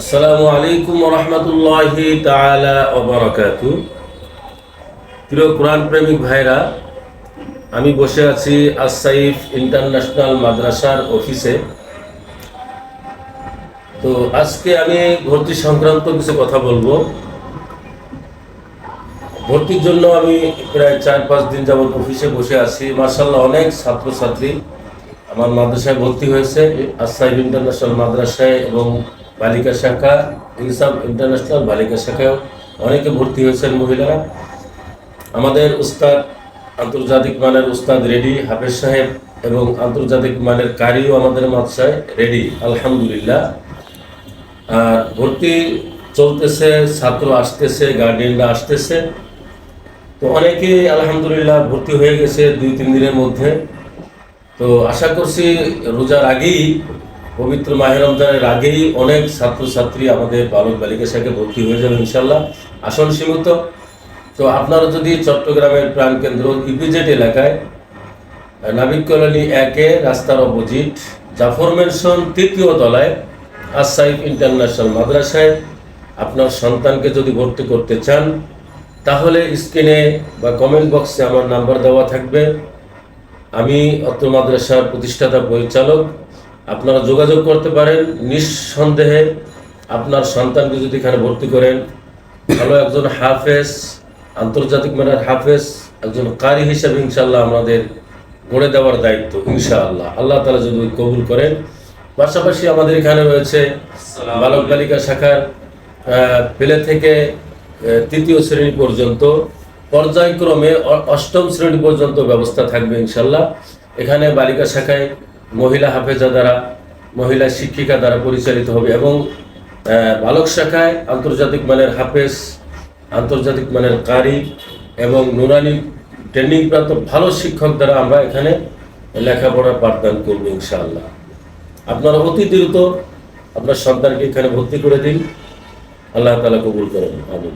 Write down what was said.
আসসালামু আলাইকুম রহমতুল্লাহি প্রিয় কোরআন প্রেমিক ভাইরা, আমি বসে আছি আসাইফ ইন্টারন্যাশনাল মাদ্রাসার অফিসে। তো আজকে আমি ভর্তি সংক্রান্ত কিছু কথা বলব। ভর্তির জন্য আমি প্রায় চার পাঁচ দিন যাবত অফিসে বসে আছি। মার্শাল্লাহ অনেক ছাত্রছাত্রী আমার মাদ্রাসায় ভর্তি হয়েছে আসাইফ ইন্টারন্যাশনাল মাদ্রাসায় এবং বালিকা শাখা, ইনসাফ ইন্টারন্যাশনাল বালিকা শাখায় অনেকে ভর্তি হয়েছেন মহিলারা। আমাদের উস্তাদ, আন্তর্জাতিক মানের উস্তাদ রেডি হাফেজ সাহেব এবং আন্তর্জাতিক মানের কারিও আমাদের মাদ্রাসায় রেডি, আলহামদুলিল্লাহ। আর ভর্তি চলতেছে, ছাত্র আসতেছে গার্ডিয়ানরা আসতেছে। তো অনেকেই আলহামদুলিল্লাহ ভর্তি হয়ে গেছে দুই, তিন দিনের মধ্যে। তো আশা করছি রোজার আগেই পবিত্র মাহের রমজানের আগেই অনেক ছাত্রছাত্রী আমাদের বালক বালিকা শাখায় ভর্তি হয়ে যাবে ইনশাল্লাহ আসন সীমিত। তো আপনারা যদি চট্টগ্রামের প্রাণকেন্দ্র ইপিজেড এলাকায় নাবিক কলোনি একে রাস্তার অপোজিট, জাফর মেনশন তৃতীয় তলায় আসাইফ ইন্টারন্যাশনাল মাদ্রাসায় আপনার সন্তানকে যদি ভর্তি করতে চান, তাহলে স্ক্রিনে বা কমেন্ট বক্সে আমার নাম্বার দেওয়া থাকবে। আমি অত্র মাদ্রাসার প্রতিষ্ঠাতা পরিচালক আপনারা যোগাযোগ করতে পারেন। নিঃসন্দেহে আপনার সন্তানকে যদি এখানে ভর্তি করেন ভালো একজন হাফেজ আন্তর্জাতিক মানের হাফেজ একজন কারি হিসাবে ইনশাল্লাহ আমাদের গড়ে দেওয়ার দায়িত্ব ইনশাআল্লাহ। আল্লাহ তালা যদি কবুল করেন। পাশাপাশি আমাদের এখানে রয়েছে বালক বালিকা শাখার পেলে থেকে তৃতীয় শ্রেণি পর্যন্ত পর্যায়ক্রমে অষ্টম শ্রেণি পর্যন্ত ব্যবস্থা থাকবে ইনশাল্লাহ এখানে বালিকা শাখায় মহিলা হাফেজা দ্বারা, মহিলা শিক্ষিকা দ্বারা পরিচালিত হবে এবং বালক শাখায় আন্তর্জাতিক মানের হাফেজ, আন্তর্জাতিক মানের কারি এবং নুরানি ট্রেনিং প্রাপ্ত ভালো শিক্ষক দ্বারা আমরা এখানে লেখাপড়ার পাঠদান করব ইনশাআল্লাহ। আপনারা অতি দ্রুত আপনার সন্তানকে এখানে ভর্তি করে দিন। আল্লাহ তালা কবুল করেন। আমিন।